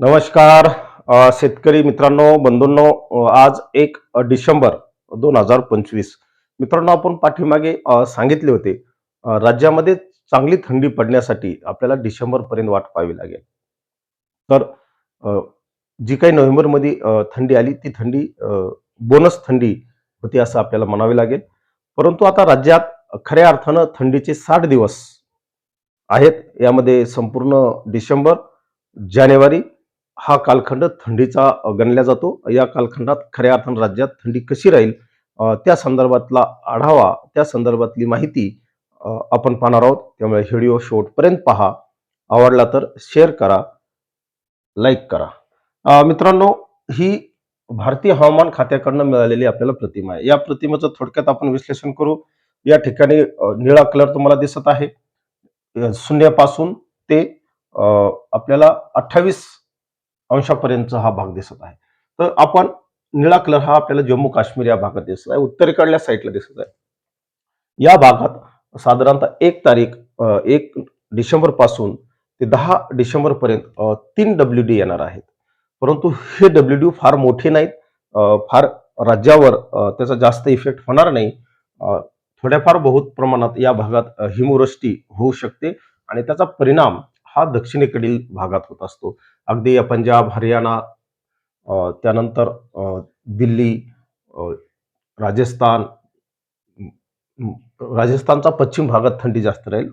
नमस्कार शेतकरी मित्रांनो बंधूंनो आज एक डिसेंबर दोन हजार पंचवीस. मित्रांनो आपण पाठीमागे सांगितले होते राज्यामध्ये चांगली थंडी पडण्यासाठी आपल्याला डिसेंबरपर्यंत वाट पाहावी लागेल. तर जी काही नोव्हेंबरमध्ये थंडी आली ती थंडी बोनस थंडी होती असं आपल्याला म्हणावे लागेल. परंतु आता राज्यात खऱ्या अर्थानं थंडीचे साठ दिवस आहेत. यामध्ये संपूर्ण डिसेंबर जानेवारी हा कालखंड थंडीचा गणला जातो. या कालखंडात खऱ्या अर्थानं राज्यात थंडी कशी राहील त्या संदर्भातला आढावा त्या संदर्भातली माहिती आपण पाहणार आहोत. त्यामुळे व्हिडिओ शेवटपर्यंत पहा. आवडला तर शेअर करा लाईक करा. मित्रांनो ही भारतीय हवामान खात्याकडनं मिळालेली आपल्याला प्रतिमा आहे. या प्रतिमेचं थोडक्यात आपण विश्लेषण करू. या ठिकाणी निळा कलर तुम्हाला दिसत आहे. शून्यापासून ते आपल्याला अठ्ठावीस अंशापर्यंतचा हा भाग दिसत आहे. तर आपण निळा कलर हा आपल्याला जम्मू काश्मीर या भागात दिसत आहे. उत्तरेकडल्या साईडला दिसत आहे. या भागात साधारणतः एक तारीख एक डिसेंबरपासून ते दहा डिसेंबर पर्यंत तीन डब्ल्यू डी येणार आहेत. परंतु हे डब्ल्यू डी फार मोठे नाहीत. फार राज्यावर त्याचा जास्त इफेक्ट होणार नाही. थोड्याफार बहुत प्रमाणात या भागात हिमवृष्टी होऊ शकते आणि त्याचा परिणाम हा दक्षिणेकडील भागात होत असतो. अगदी या पंजाब हरियाणा त्यानंतर दिल्ली राजस्थान राजस्थानचा पश्चिम भागात थंडी जास्त राहील.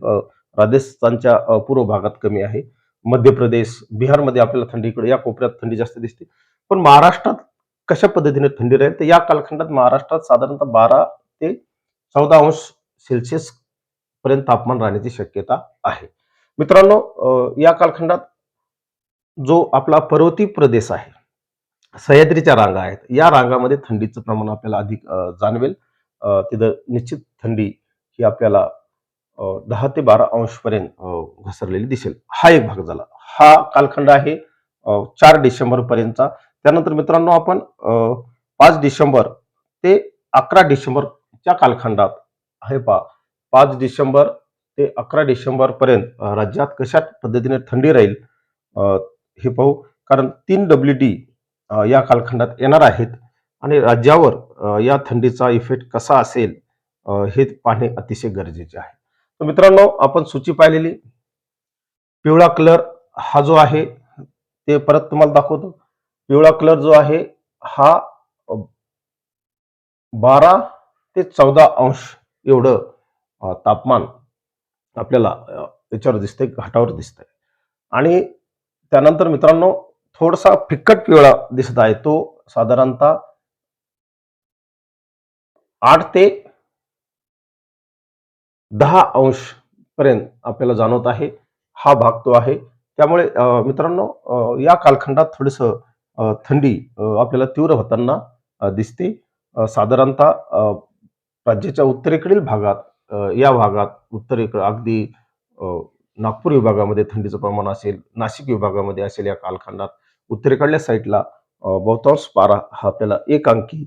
राजस्थानच्या पूर्व भागात कमी आहे. मध्य प्रदेश बिहारमध्ये आपल्याला थंडीकडे या कोपऱ्यात थंडी जास्त दिसते. पण महाराष्ट्रात कशा पद्धतीने थंडी राहील तर या कालखंडात महाराष्ट्रात साधारणतः बारा ते चौदा अंश सेल्सिअस पर्यंत तापमान राहण्याची शक्यता आहे. मित्रांनो या कालखंडात जो आपला पर्वती प्रदेश आहे सह्याद्रीच्या रांगा आहेत या रांगामध्ये थंडीचं प्रमाण आपल्याला अधिक जाणवेल. तिथं निश्चित थंडी ही आपल्याला दहा ते बारा अंशपर्यंत घसरलेली दिसेल. हा एक भाग झाला. हा कालखंड आहे चार डिसेंबर पर्यंतचा त्यानंतर मित्रांनो आपण पाच डिसेंबर ते अकरा डिसेंबरच्या कालखंडात हे पहा पाच डिसेंबर ते अकरा डिसेंबरपर्यंत राज्यात कशा पद्धतीने थंडी राहील हे पाहू. कारण तीन डब्ल्यू डी या कालखंडात येणार आहेत आणि राज्यावर या थंडीचा इफेक्ट कसा असेल हे पाहणे अतिशय गरजेचे आहे. तर मित्रांनो आपण सूची पाहिलेली. पिवळा कलर हा जो आहे ते परत तुम्हाला दाखवतो. पिवळा कलर जो आहे हा बारा ते चौदा अंश एवढं तापमान आपल्याला याच्यावर दिसते घाटावर दिसतंय. आणि त्यानंतर मित्रांनो थोडासा फिक्कट पिवळा दिसत आहे तो साधारणतः आठ ते दहा अंश पर्यंत आपल्याला जाणवत आहे. हा भाग तो आहे. त्यामुळे मित्रांनो या कालखंडात थोडस थंडी आपल्याला तीव्र होताना दिसते. साधारणतः राज्याच्या उत्तरेकडील भागात या भागात उत्तरेकडे अगदी नागपूर विभागामध्ये थंडीचं प्रमाण असेल नाशिक विभागामध्ये असेल या कालखंडात उत्तरेकडल्या साईडला बहुतांश पारा हा आपल्याला एक अंकी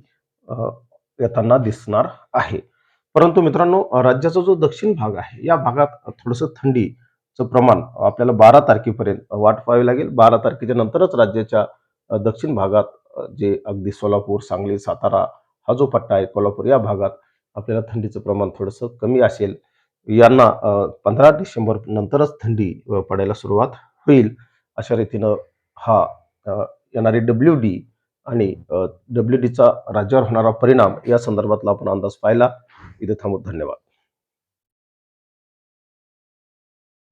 येताना दिसणार आहे. परंतु मित्रांनो राज्याचा जो दक्षिण भाग आहे या भागात थोडंसं थंडीचं प्रमाण आपल्याला बारा तारखेपर्यंत वाट पाहावी लागेल. बारा तारखेच्या नंतरच राज्याच्या दक्षिण भागात जे अगदी सोलापूर सांगली सातारा हा जो पट्टा आहे कोल्हापूर या भागात आपल्याला थंडीचं प्रमाण थोडंसं कमी असेल यांना पंधरा डिसेंबर नंतरच थंडी पडायला सुरुवात होईल. अशा रीतीनं हा येणारी डब्ल्यू डी आणि डब्ल्यू डीचा राज्यावर होणारा परिणाम या संदर्भातला आपण अंदाज पाहिला. इथे थांबू धन्यवाद.